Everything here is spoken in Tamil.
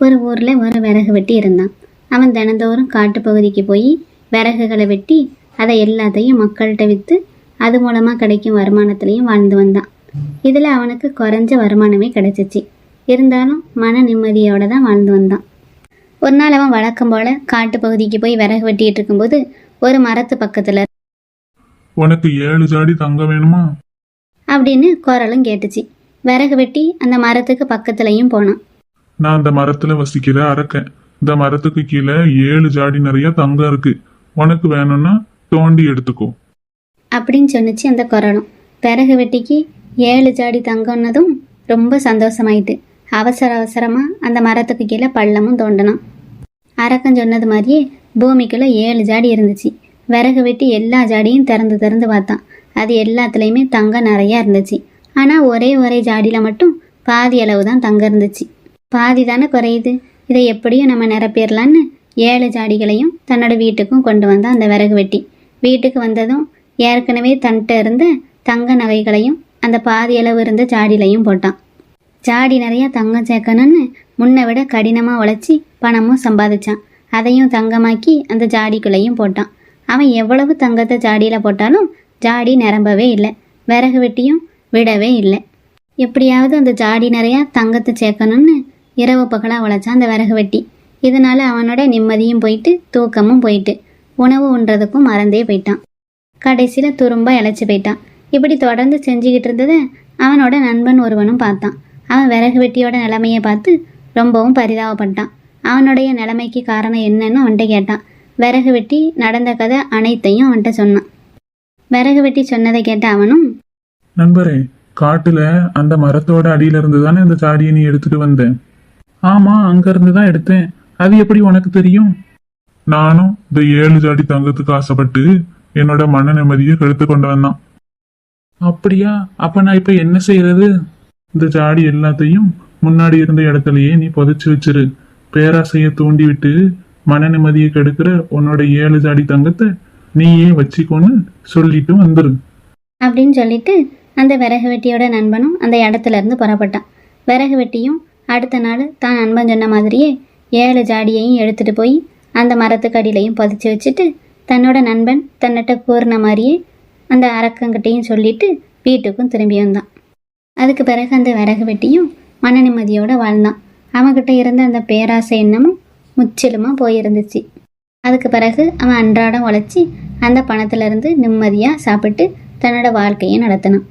ஒரு ஊரில் ஒரு விறகு வெட்டி இருந்தான். அவன் தினந்தோறும் காட்டு பகுதிக்கு போய் விறகுகளை வெட்டி அதை எல்லாத்தையும் மக்கள்கிட்ட விற்று அது மூலமாக கிடைக்கும் வருமானத்துலேயும் வாழ்ந்து வந்தான். இதில் அவனுக்கு குறைஞ்ச வருமானமே கிடைச்சிச்சு. இருந்தாலும் மன நிம்மதியோடு தான் வாழ்ந்து வந்தான். ஒரு நாள் அவன் வழக்கம் போல் காட்டு பகுதிக்கு போய் விறகு வெட்டிட்டு இருக்கும்போது ஒரு மரத்து பக்கத்தில் உனக்கு ஏழு ஜாடி தங்கம் வேணுமா? அப்படின்னு குரலும் கேட்டுச்சு. விறகு வெட்டி அந்த மரத்துக்கு பக்கத்துலையும் போனான். நான் அந்த மரத்துல வசிக்கிற அரக்கன். இந்த மரத்துக்கு கீழே ஏழு ஜாடி நிறைய தங்கம் இருக்கு. உனக்கு வேணும்னா தோண்டி எடுத்துக்கோ. அப்படின்னு சொன்னிச்சு அந்த குரலும். விறகு வெட்டிக்கு ஏழு ஜாடி தங்கம்னதும் ரொம்ப சந்தோஷமாயிட்டு அவசர அவசரமாக அந்த மரத்துக்கு கீழே பள்ளமும் தோண்டினான் அரக்கன் சொன்னது மாதிரியே பூமிக்குள்ளே ஏழு ஜாடி இருந்துச்சு. விறகு வெட்டி எல்லா ஜாடியும் திறந்து திறந்து பார்த்தான். அது எல்லாத்துலேயுமே தங்கம் நிறையா இருந்துச்சு. ஆனால் ஒரே ஒரே ஜாடியில் மட்டும் பாதி அளவு தான் தங்கம் இருந்துச்சு. பாதி தானே குறையுது? இதை எப்படியும் நம்ம நிரப்பிடலான்னு ஏழு ஜாடிகளையும் தன்னோட வீட்டுக்கும் கொண்டு வந்தான் அந்த விறகு வெட்டி. வீட்டுக்கு வந்ததும் ஏற்கனவே தன்கிட்ட இருந்த தங்க நகைகளையும் அந்த பாதி அளவு இருந்த ஜாடிலையும் போட்டான். ஜாடி நிறையா தங்கம் சேர்க்கணும்னு முன்னை விட கடினமாக உழைச்சி பணமும் சம்பாதிச்சான். அதையும் தங்கமாக்கி அந்த ஜாடிக்குள்ளேயும் போட்டான். அவன் எவ்வளவு தங்கத்தை ஜாடியில் போட்டாலும் ஜாடி நிரம்பவே இல்லை. விறகு வெட்டியும் விடவே இல்லை. எப்படியாவது அந்த ஜாடி நிறையா தங்கத்தை சேர்க்கணும்னு இரவு பகலாக உழைச்சான் அந்த விறகு வெட்டி. இதனால அவனோட நிம்மதியும் போயிட்டு தூக்கமும் போயிட்டு. உணவு உண்றதுக்கும் மறந்தே போயிட்டான். கடைசியில் துரும்ப இழைச்சி போயிட்டான். இப்படி தொடர்ந்து செஞ்சுக்கிட்டு இருந்ததை அவனோட நண்பன் ஒருவனும் பார்த்தான். அவன் விறகு வெட்டியோட நிலைமையை பார்த்து ரொம்பவும் பரிதாபப்பட்டான். அவனுடைய நிலைமைக்கு காரணம் என்னன்னு அவன்கிட்ட கேட்டான். விறகு வெட்டி நடந்த கதை அனைத்தையும் அவன்கிட்ட சொன்னான். விறகு வெட்டி சொன்னதை கேட்ட அவனும் நண்பரே காட்டுல அந்த மரத்தோட அடியில இருந்து தானே இந்த சாடியை நீ எடுத்துட்டு வந்தேன் ஆமா அங்க இருந்து தான் எடுத்தேன். அது எப்படி உனக்கு தெரியும்? நானும் இந்த ஏழு ஜாடி தங்கத்துக்கு ஆசைப்பட்டு என்னோட மன நிம்மதியை கெடுத்து கொண்டு வந்தான். அப்படியா? அப்ப நான் இப்ப என்ன செய்யறது இந்த ஜாடி எல்லாத்தையும் முன்னாடி இருந்த இடத்துலயே நீ புதைச்சு வச்சிரு. பேராசையை தூண்டி விட்டு மன நிம்மதியை கெடுக்கிற உன்னோட ஏழு ஜாடி தங்கத்தை நீயே வச்சுக்கோன்னு சொல்லிட்டு வந்துரு. அப்படின்னு சொல்லிட்டு அந்த விறகு வெட்டியோட நண்பனும் அந்த இடத்துல இருந்து புறப்பட்டான். விறகு வெட்டியும் அடுத்த நாள் தான் நண்பன் சொன்ன மாதிரியே ஏழு ஜாடியையும் எடுத்துகிட்டு போய் அந்த மரத்துக்கு அடியிலையும் வச்சுட்டு தன்னோட நண்பன் தன்னிட்ட கூறின மாதிரியே அந்த அரக்கங்கிட்டையும் சொல்லிட்டு வீட்டுக்கும் திரும்பி வந்தான். அதுக்கு பிறகு அந்த விறகு வெட்டியும் மன நிம்மதியோடு வாழ்ந்தான். அவன்கிட்ட இருந்த அந்த பேராசை எண்ணமும் முற்றிலுமா போயிருந்துச்சு. அதுக்கு பிறகு அவன் அன்றாடம் உழைச்சி அந்த பணத்திலிருந்து நிம்மதியாக சாப்பிட்டு தன்னோட வாழ்க்கையை நடத்தினான்.